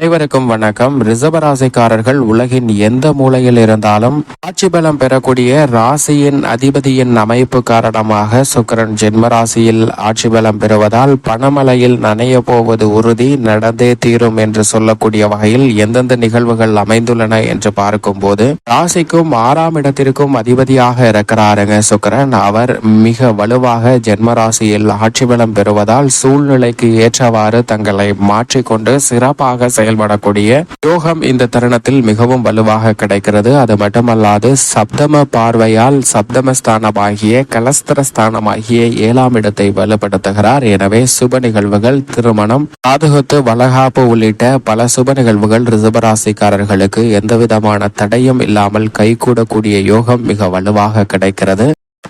அனைவருக்கும் வணக்கம். ரிசபராசிக்காரர்கள் உலகின் எந்த மூலையில் இருந்தாலும் ஆட்சி பலம் பெறக்கூடிய ராசியின் அதிபதியின் அமைப்பு காரணமாக சுக்கரன் ஜென்ம ராசியில் ஆட்சி பலம் பெறுவதால் பணமலையில் நனைய போவது உறுதி நடந்தே தீரும் என்று சொல்லக்கூடிய வகையில் எந்தெந்த நிகழ்வுகள் அமைந்துள்ளன என்று பார்க்கும்போது ராசிக்கும் ஆறாம் இடத்திற்கும் அதிபதியாக இருக்கிறாருங்க சுக்கரன். அவர் மிக வலுவாக ஜென்ம ராசியில் ஆட்சி பலம் பெறுவதால் சூழ்நிலைக்கு ஏற்றவாறு தங்களை மாற்றிக்கொண்டு சிறப்பாக செயல் செயல்படக்கூடிய யோகம் இந்த தருணத்தில் மிகவும் வலுவாக கிடைக்கிறது. அது மட்டுமல்லாது சப்தம பார்வையால் சப்தமஸ்தானமாகிய கலஸ்தரஸ்தானமாகிய ஏழாம் இடத்தை வலுப்படுத்துகிறார். எனவே சுப நிகழ்வுகள் திருமணம் பாதுகாத்து வளகாப்பு உள்ளிட்ட பல சுப நிகழ்வுகள் ரிசபராசிக்காரர்களுக்கு எந்தவிதமான தடையும் இல்லாமல் கைகூடக்கூடிய யோகம் மிக வலுவாக கிடைக்கிறது.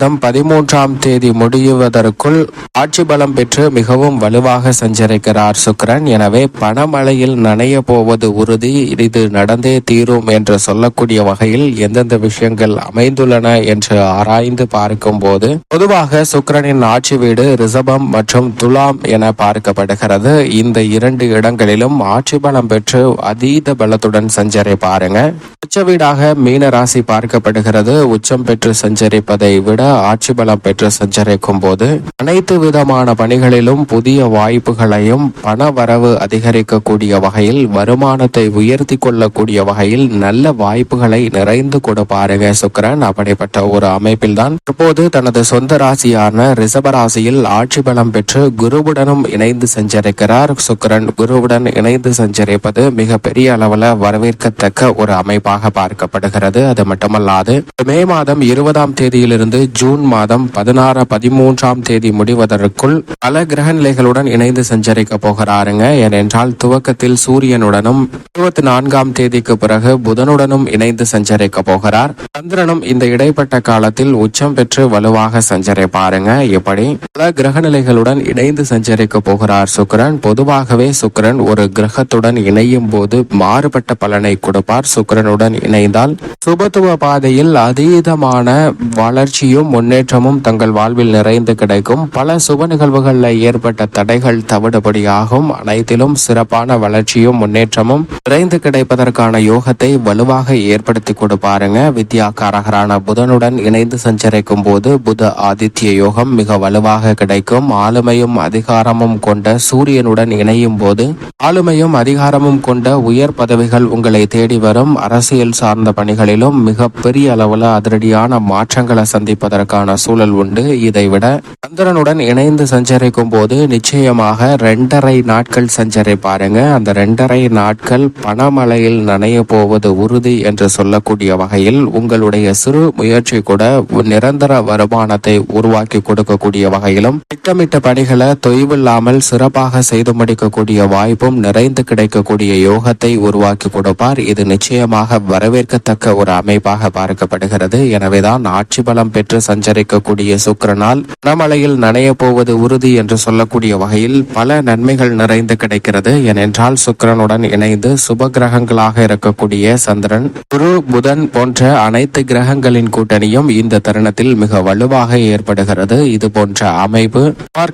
பதிமூன்றாம் தேதி முடியுவதற்குள் ஆட்சி பலம் பெற்று மிகவும் வலுவாக சஞ்சரிக்கிறார் சுக்கிரன். எனவே பணமழையில் நனைய போவது உறுதி. இது நடந்தே தீரும் என்று சொல்லக்கூடிய வகையில் எந்தெந்த விஷயங்கள் அமைந்துள்ளன என்று ஆராய்ந்து பார்க்கும் போது பொதுவாக சுக்கிரனின் ஆட்சி வீடு ரிசபம் மற்றும் துலாம் என பார்க்கப்படுகிறது. இந்த இரண்டு இடங்களிலும் ஆட்சி பலம் பெற்று அதீத பலத்துடன் சஞ்சரி பாருங்க. உச்ச வீடாக மீன ராசி பார்க்கப்படுகிறது. உச்சம் பெற்று சஞ்சரிப்பதை விட ஆட்சி பலம் பெற்று சஞ்சரிக்கும் போது அனைத்து விதமான பணிகளிலும் புதிய வாய்ப்புகளையும் பண வரவு அதிகரிக்கக்கூடிய வகையில் வருமானத்தை உயர்த்தி கொள்ளக்கூடிய வகையில் நல்ல வாய்ப்புகளை நிறைந்து கொடுப்பாருங்க சுக்கரன். அப்படிப்பட்ட ஒரு அமைப்பில் தான் தற்போது தனது சொந்த ராசியான ரிஷப ராசியில் ஆட்சி பலம் பெற்று குருவுடனும் இணைந்து சஞ்சரிக்கிறார். சுக்கிரன் குருவுடன் இணைந்து சஞ்சரிப்பது மிக பெரிய அளவில் வரவேற்கத்தக்க ஒரு அமைப்பாக பார்க்கப்படுகிறது. அது மட்டுமல்லாது மே மாதம் இருபதாம் தேதியிலிருந்து ஜூன் மாதம் பதினாறு பதிமூன்றாம் தேதி முடிவதற்குள் பல கிரக நிலைகளுடன் இணைந்து சஞ்சரிக்க போகிறாருங்க. ஏனென்றால் துவக்கத்தில் சூரியனுடனும் இருபத்தி நான்காம் தேதிக்கு பிறகு புதனுடனும் இணைந்து சஞ்சரிக்க போகிறார். சந்திரனும் இந்த இடைப்பட்ட காலத்தில் உச்சம் பெற்று வலுவாக சஞ்சரிப்பாருங்க. இப்படி பல கிரக நிலைகளுடன் இணைந்து சஞ்சரிக்க போகிறார் சுக்கிரன். பொதுவாகவே சுக்கிரன் ஒரு கிரகத்துடன் இணையும் போது மாறுபட்ட பலனை கொடுப்பார். சுக்கிரனுடன் இணைந்தால் சுபத்துவ பாதையில் அதீதமான வளர்ச்சியும் முன்னேற்றமும் தங்கள் வாழ்வில் நிறைந்து கிடைக்கும். பல சுப நிகழ்வுகளில் ஏற்பட்ட தடைகள் தவிடுபடியாகும். அனைத்திலும் சிறப்பான வளர்ச்சியும் முன்னேற்றமும் நிறைந்து கிடைப்பதற்கான யோகத்தை வலுவாக ஏற்படுத்தி கொடுப்பாருங்க வித்யாகாரகரான புதனுடன் இணைந்து சஞ்சரிக்கும் போது புத ஆதித்ய யோகம் மிக வலுவாக கிடைக்கும். ஆளுமையும் அதிகாரமும் கொண்ட சூரியனுடன் இணையும் போது ஆளுமையும் அதிகாரமும் கொண்ட உயர் பதவிகள் உங்களை தேடி வரும். அரசியல் சார்ந்த பணிகளிலும் மிக பெரிய அளவில் அதிரடியான மாற்றங்களை சந்திப்பதற்கு சந்திப்பதற்கான சூழல் உண்டு. இதைவிட சந்திரனுடன் இணைந்து சஞ்சரிக்கும் போது நிச்சயமாக ரெண்டரை நாட்கள் சஞ்சரிப்பாருங்க அந்த ரெண்டரை நாட்கள் பணமழையில் நனைய போவது உறுதி என்று சொல்லக்கூடிய வகையில் உங்களுடைய சிறு முயற்சி கூட நிரந்தர வருமானத்தை உருவாக்கி கொடுக்கக்கூடிய வகையிலும் திட்டமிட்ட பணிகளை தொய்வில்லாமல் சிறப்பாக செய்து முடிக்கக்கூடிய வாய்ப்பும் நிறைந்து கிடைக்கக்கூடிய யோகத்தை உருவாக்கி கொடுப்பார். இது நிச்சயமாக வரவேற்கத்தக்க ஒரு அமைப்பாக பார்க்கப்படுகிறது. எனவேதான் ஆட்சி பலம் பெற்று சஞ்சரிக்கக்கூடிய சுக்கரனால் பணமழையில் நனைய போவது உறுதி என்று சொல்லக்கூடிய வகையில் பல நன்மைகள் நிறைந்து கிடைக்கிறது. ஏனென்றால் சுக்கிரனுடன் இணைந்து சுப கிரகங்களாக இருக்கக்கூடிய சந்திரன் குரு புதன் போன்ற அனைத்து கிரகங்களின் கூட்டணியும் இந்த தருணத்தில் மிக வலுவாக ஏற்படுகிறது. இது போன்ற அமைப்பு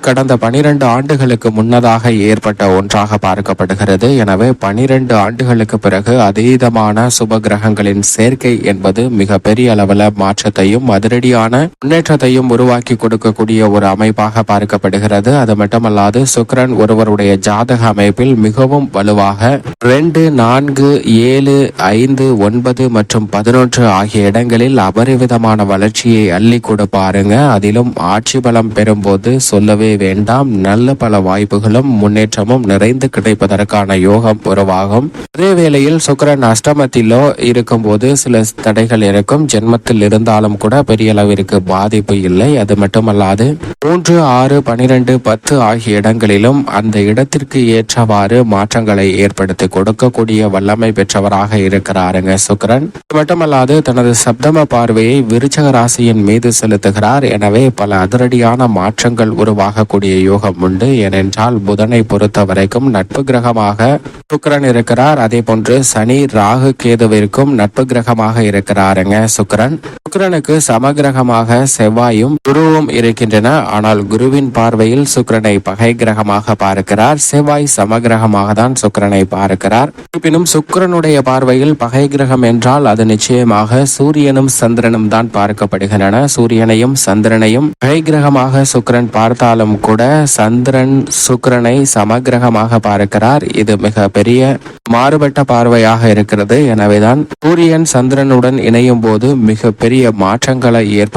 கடந்த பனிரெண்டு ஆண்டுகளுக்கு முன்னதாக ஏற்பட்ட ஒன்றாக பார்க்கப்படுகிறது. எனவே பனிரெண்டு ஆண்டுகளுக்கு பிறகு அதீதமான சுப கிரகங்களின் சேர்க்கை என்பது மிக பெரிய அளவில் மாற்றத்தையும் அதிரடியான முன்னேற்றத்தையும் உருவாக்கி கொடுக்கக்கூடிய ஒரு அமைப்பாக பார்க்கப்படுகிறது. அது மட்டுமல்லாது சுக்கிரன் ஒருவருடைய ஜாதக அமைப்பில் மிகவும் வலுவாக ரெண்டு நான்கு ஏழு ஐந்து ஒன்பது மற்றும் பதினொன்று ஆகிய இடங்களில் அபரிவிதமான வளர்ச்சியை அள்ளி கொடுப்பாருங்க அதிலும் ஆட்சி பலம் பெறும்போது சொல்லவே வேண்டாம். நல்ல பல வாய்ப்புகளும் முன்னேற்றமும் நிறைந்து கிடைப்பதற்கான யோகம் உருவாகும். அதே வேளையில் சுக்கரன் அஷ்டமத்திலோ இருக்கும்போது சில தடைகள் இருக்கும். ஜென்மத்தில் இருந்தாலும் கூட பெரிய அளவிற்கு அவர்களுக்கு பாதிப்பு இல்லை. அது மட்டுமல்லாது மூன்று ஆறு பனிரெண்டு பத்து ஆகிய இடங்களிலும் அந்த இடத்திற்கு ஏற்றவாறு மாற்றங்களை ஏற்படுத்தி கொடுக்கக்கூடிய வல்லமை பெற்றவராக இருக்கிறாருங்க சுக்கரன். அது மட்டுமல்லாது தனது சப்தம பார்வையை விருச்சக ராசியின் மீது செலுத்துகிறார். எனவே பல அதிரடியான மாற்றங்கள் உருவாகக்கூடிய யோகம் உண்டு. ஏனென்றால் புதனை பொறுத்த வரைக்கும் நட்பு கிரகமாக சுக்கிரன் இருக்கிறார். அதே போன்று சனி ராகு கேதுவிற்கும் நட்பு கிரகமாக இருக்கிறாருங்க சுக்கிரன். சுக்கிரனுக்கு சமகிரகமாக செவ்வாயும் குருவும் இருக்கின்றன. ஆனால் குருவின் பார்வையில் சுக்கிரனை பகை கிரகமாக பார்க்கிறார். செவ்வாய் சமகிரகமாக தான் சுக்கிரனை பார்க்கிறார். இருப்பினும் சுக்கரனுடைய பார்வையில் பகை கிரகம் என்றால் அது நிச்சயமாக சூரியனும் சந்திரனும் தான் பார்க்கப்படுகின்றன. சூரியனையும் சந்திரனையும் பகை கிரகமாக சுக்கிரன் பார்த்தாலும் கூட சந்திரன் சுக்கிரனை சமகிரகமாக பார்க்கிறார். இது மிக பெரிய மாறுபட்ட பார்வையாக இருக்கிறது. எனவேதான் சூரியன் சந்திரனுடன் இணையும் போது மிக பெரிய மாற்றங்களை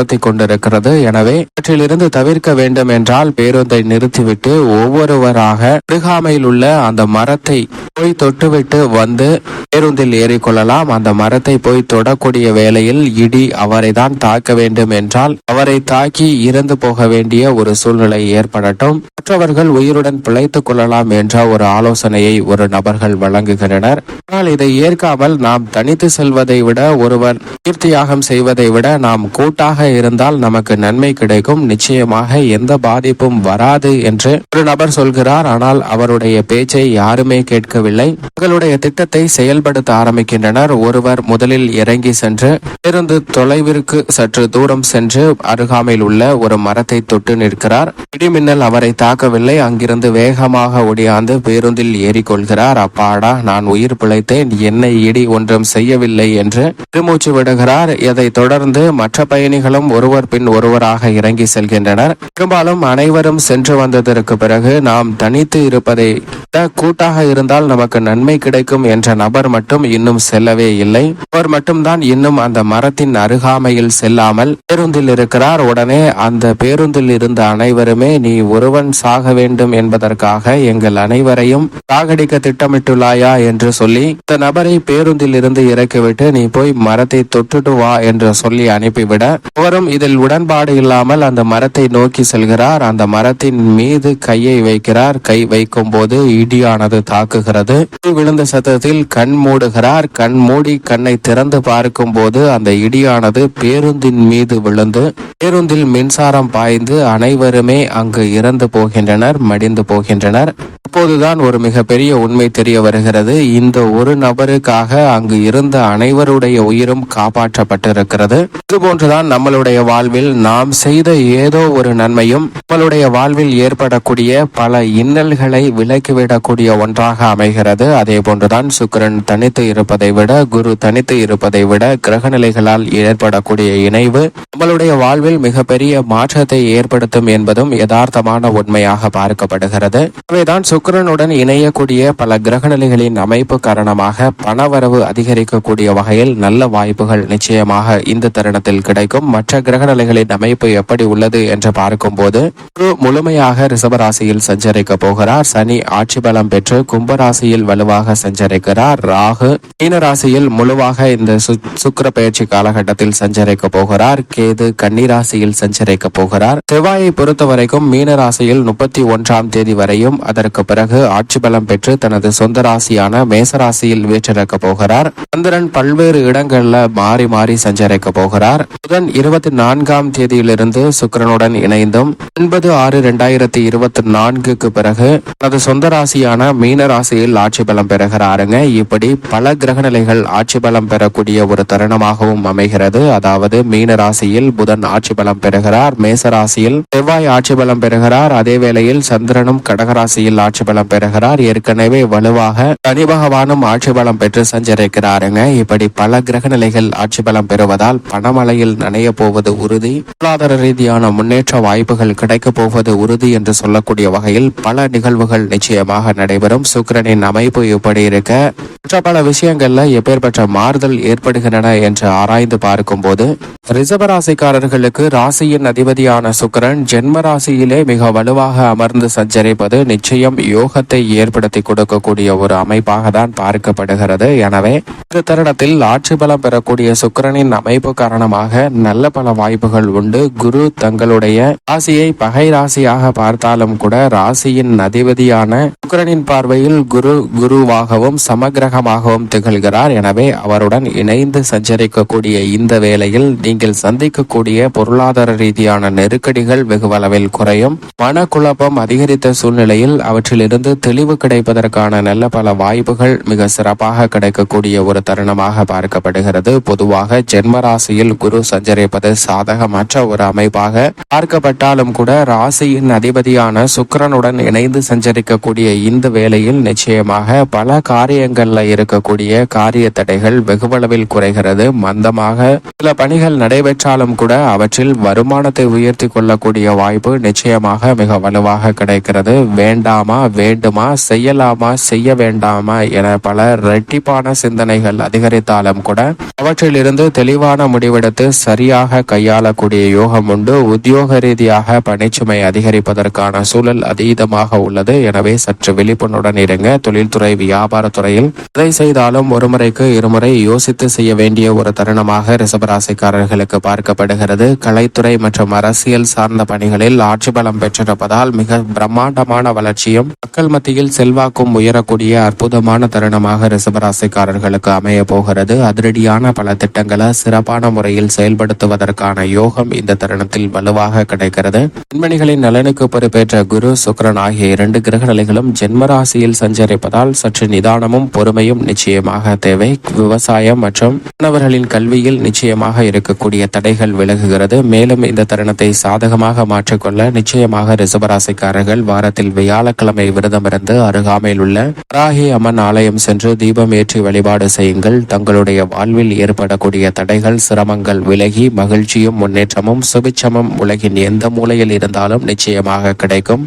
நடத்தி கொண்டிருக்கிறது. எனவே இவற்றிலிருந்து தவிர்க்க வேண்டும் என்றால் பேருந்தை நிறுத்திவிட்டு ஒவ்வொருவராக அருகாமையில் உள்ள அந்த மரத்தை போய் தொட்டுவிட்டு வந்து பேருந்தில் ஏறிக்கொள்ளலாம். அந்த மரத்தை போய் தொடக்கூடிய வேளையில் இடி அவரை தான் தாக்க வேண்டும் என்றால் அவரை தாக்கி இறந்து போக வேண்டிய ஒரு சூழ்நிலை ஏற்படட்டும். மற்றவர்கள் உயிருடன் பிழைத்துக் கொள்ளலாம் என்ற ஒரு ஆலோசனையை ஒரு நபர்கள் வழங்குகின்றனர். ஆனால் இதை ஏற்காமல் நாம் தனித்து செல்வதை விட ஒருவர் கீர்த்தியாகம் செய்வதை விட நாம் கூட்டாக இருந்தால் நமக்கு நன்மை கிடைக்கும். நிச்சயமாக எந்த பாதிப்பும் வராது என்று ஒரு நபர் சொல்கிறார். ஆனால் அவருடைய பேச்சை யாருமே கேட்கவில்லை. தங்களுடைய திட்டத்தை செயல்படுத்த ஆரம்பிக்கின்றனர். ஒருவர் முதலில் இறங்கி சென்று பேருந்து தொலைவிற்கு சற்று தூரம் சென்று அருகாமையில் உள்ள ஒரு மரத்தை தொட்டு நிற்கிறார். இடிமின்னல் அவரை தாக்கவில்லை. அங்கிருந்து வேகமாக ஒடியாந்து பேருந்தில் ஏறிக்கொள்கிறார். அப்பாடா நான் உயிர் பிழைத்தேன். என்னை இடி ஒன்றும் செய்யவில்லை என்று பெருமூச்சு விடுகிறார். இதை தொடர்ந்து மற்ற பயணிகள் பயணிகளும் ஒருவர் பின் ஒருவராக இறங்கி செல்கின்றனர். பெரும்பாலும் அனைவரும் சென்று வந்ததற்கு பிறகு நாம் தனித்து இருப்பதை கூட்டாக இருந்தால் நமக்கு நன்மை கிடைக்கும் என்ற நபர் மட்டும் இன்னும் செல்லவே இல்லை. அவர் மட்டும்தான் இன்னும் அந்த மரத்தின் அருகாமையில் செல்லாமல் பேருந்தில் இருக்கிறார். உடனே அந்த பேருந்தில் இருந்த அனைவருமே நீ ஒருவன் சாக வேண்டும் என்பதற்காக எங்கள் அனைவரையும் சாகடிக்க திட்டமிட்டுள்ளாயா? என்று சொல்லி இந்த நபரை பேருந்தில் இருந்து இறக்கிவிட்டு நீ போய் மரத்தை தொட்டுட்டு வா என்று சொல்லி அனுப்பிவிட அவரும் இதில் உடன்பாடு இல்லாமல் அந்த மரத்தை நோக்கி செல்கிறார். அந்த மரத்தின் மீது கையை வைக்கிறார். கை வைக்கும் போது இடியானது தாக்குகிறது. விழுந்த சத்தத்தில் கண் மூடுகிறார். கண் மூடி கண்ணை திறந்து பார்க்கும் போது அந்த இடியானது பேருந்தின் மீது விழுந்து பேருந்தில் மின்சாரம் பாய்ந்து அனைவருமே அங்கு இறந்து போகின்றனர் மடிந்து போகின்றனர். அப்போதுதான் ஒரு மிகப்பெரிய உண்மை தெரிய வருகிறது. இந்த ஒரு நபருக்காக அங்கு இருந்த அனைவருடைய உயிரும் காப்பாற்றப்பட்டிருக்கிறது. இதுபோன்றுதான் நம்மளுடைய வாழ்வில் நாம் செய்த ஏதோ ஒரு நன்மையும் நம்மளுடைய வாழ்வில் ஏற்படக்கூடிய பல இன்னல்களை விலக்கிவிடக்கூடிய ஒன்றாக அமைகிறது. அதே போன்றுதான் சுக்கிரன் தனித்து இருப்பதை விட குரு தனித்து இருப்பதை விட கிரகநிலைகளால் ஏற்படக்கூடிய இணைவு நம்மளுடைய வாழ்வில் மிகப்பெரிய மாற்றத்தை ஏற்படுத்தும் என்பதும் யதார்த்தமான உண்மையாக பார்க்கப்படுகிறது. எனவேதான் சுக்கரனுடன் இணையக்கூடிய பல கிரகநிலைகளின் அமைப்பு காரணமாக பணவரவு அதிகரிக்கக்கூடிய வகையில் நல்ல வாய்ப்புகள் நிச்சயமாக இந்த தருணத்தில் கிடைக்கும். மற்ற கிரகநிலைகளின் அமைப்பு எப்படி உள்ளது என்று பார்க்கும்போது குரு முழுமையாக ரிசபராசியில் சஞ்சரிக்க போகிறார். சனி ஆட்சி பலம் பெற்று கும்பராசியில் வலுவாக சஞ்சரிக்கிறார். ராகு மீனராசியில் முழுவாக இந்த சு- சுக்கிர பயிற்சி காலகட்டத்தில் சஞ்சரிக்க போகிறார். கேது கன்னிராசியில் சஞ்சரிக்க போகிறார். செவ்வாயை பொறுத்த வரைக்கும் மீனராசியில் முப்பத்தி ஒன்றாம் தேதி வரையும் அதற்கு பிறகு ஆட்சி பலம் பெற்று தனது சொந்த ராசியான மேசராசியில் வீற்றிருக்க போகிறார். சந்திரன் பல்வேறு இடங்கள்ல மாறி மாறி சஞ்சரிக்க போகிறார். புதன் இருபத்தி நான்காம் தேதியிலிருந்து சுக்கரனுடன் இணைந்தும் ஒன்பது ஆறு இரண்டாயிரத்தி இருபத்தி நான்குக்கு பிறகு தனது சொந்த ராசியான மீன ராசியில் ஆட்சி பலம் பெறுகிறாருங்க. இப்படி பல கிரக நிலைகள் ஆட்சி பலம் பெறக்கூடிய ஒரு தருணமாகவும் அமைகிறது. அதாவது மீன ராசியில் புதன் ஆட்சி பலம் பெறுகிறார். மேச ராசியில் செவ்வாய் ஆட்சி பலம் பெறுகிறார். அதே வேளையில் சந்திரனும் கடகராசியில் ஆட்சி பலம் பெறுகிறார். ஏற்கனவே வலுவாக சனி பகவானும் ஆட்சி பலம் பெற்று சஞ்சரிக்கிறாருங்க. இப்படி பல கிரக நிலைகள் ஆட்சி பலம் பெறுவதால் பணமலையில் நனைய போவது உறுதி. பொருளாதார ரீதியான முன்னேற்ற வாய்ப்புகள் கிடைக்கப் போவது உறுதி என்று சொல்லக்கூடிய வகையில் பல நிகழ்வுகள் நிச்சயமாக நடைபெறும். சுக்கிரனின் அமைப்பு இப்படி இருக்க மற்ற பல விஷயங்கள்ல எப்பேற்பட்ட மாறுதல் ஏற்படுகின்றன என்று ஆராய்ந்து பார்க்கும்போது ரிசபராசிக்காரர்களுக்கு ராசியின் அதிபதியான சுக்கிரன் ஜென்ம ராசியிலே மிக வலுவாக அமர்ந்து சஞ்சரிப்பது நிச்சயம் யோகத்தை ஏற்படுத்தி கொடுக்கக்கூடிய ஒரு அமைப்பாக தான் பார்க்கப்படுகிறது. எனவே இந்த தருணத்தில் ஆட்சி பலம் பெறக்கூடிய சுக்கிரனின் அமைப்பு காரணமாக நல்ல பல வாய்ப்புகள் உண்டு. குரு தங்களுடைய ராசியை பகை ராசியாக பார்த்தாலும் கூட ராசியின் அதிபதியான சுக்கரனின் பார்வையில் குரு குருவாகவும் சமகிரகமாகவும் திகழ்கிறார். எனவே அவருடன் இணைந்து சஞ்சரிக்கக்கூடிய இந்த வேளையில் நீங்கள் சந்திக்கக்கூடிய பொருளாதார ரீதியான நெருக்கடிகள் வெகுவளவில் குறையும். மனக்குழப்பம் அதிகரித்த சூழ்நிலையில் அவற்றை அவற்றிலிருந்து தெளிவு கிடைப்பதற்கான நல்ல பல வாய்ப்புகள் மிக சிறப்பாக கிடைக்கக்கூடிய ஒரு தருணமாக பார்க்கப்படுகிறது. பொதுவாக ஜென்ம ராசியில் குரு சஞ்சரிப்பது சாதகமற்ற ஒரு அமைப்பாக பார்க்கப்பட்டாலும் கூட ராசியின் அதிபதியான சுக்கிரனுடன் இணைந்து சஞ்சரிக்கக்கூடிய இந்த வேளையில் நிச்சயமாக பல காரியங்கள்ல இருக்கக்கூடிய காரிய தடைகள் வெகுவளவில் குறைகிறது. மந்தமாக சில பணிகள் நடைபெற்றாலும் கூட அவற்றில் வருமானத்தை உயர்த்தி கொள்ளக்கூடிய வாய்ப்பு நிச்சயமாக மிக வலுவாக கிடைக்கிறது. வேண்டாமா? வேண்டுமா செய்யலாமா செய்ய வேண்டாமா என பல இரட்டிப்பான சிந்தனைகள் அதிகரித்தாலும் கூட அவற்றிலிருந்து தெளிவான முடிவெடுத்து சரியாக கையாளக்கூடிய யோகம் உண்டு. உத்தியோக ரீதியாக பணிச்சுமை அதிகரிப்பதற்கான சூழல் அதீதமாக உள்ளது. எனவே சற்று விழிப்புணர்வுடன் இருங்க. தொழில்துறை வியாபாரத்துறையில் எதை செய்தாலும் ஒருமுறைக்கு இருமுறை யோசித்து செய்ய வேண்டிய ஒரு தருணமாக ரிசபராசிக்காரர்களுக்கு பார்க்கப்படுகிறது. கலைத்துறை மற்றும் அரசியல் சார்ந்த பணிகளில் ஆட்சி பலம் பெற்றிருப்பதால் மிக பிரம்மாண்டமான வளர்ச்சியும் மக்கள் மத்தியில் செல்வாக்கும் உயரக்கூடிய அற்புதமான தருணமாக ரிசபராசிக்காரர்களுக்கு அமைய போகிறது. அதிரடியான பல திட்டங்களை சிறப்பான முறையில் செயல்படுத்துவதற்கான யோகம் இந்த தருணத்தில் வலுவாக கிடைக்கிறது. பெண்மணிகளின் நலனுக்கு பொறுப்பேற்ற குரு சுக்ரன் ஆகிய இரண்டு கிரக நிலைகளும் ஜென்மராசியில் சஞ்சரிப்பதால் சற்று நிதானமும் பொறுமையும் நிச்சயமாக தேவை. விவசாயம் மற்றும் மாணவர்களின் கல்வியில் நிச்சயமாக இருக்கக்கூடிய தடைகள் விலகுகிறது. மேலும் இந்த தருணத்தை சாதகமாக மாற்றிக்கொள்ள நிச்சயமாக ரிசபராசிக்காரர்கள் வாரத்தில் வியாழக்கிழமை விரதமிருந்து அருகாமையில் உள்ள வராகி அம்மன் ஆலயம் சென்று தீபம் ஏற்றி வழிபாடு செய்யுங்கள். தங்களுடைய வாழ்வில் ஏற்படக்கூடிய தடைகள் சிரமங்கள் விலகி மகிழ்ச்சியும் முன்னேற்றமும் சுபிச்சமும் உலகின் எந்த மூலையில் இருந்தாலும் நிச்சயமாக கிடைக்கும்.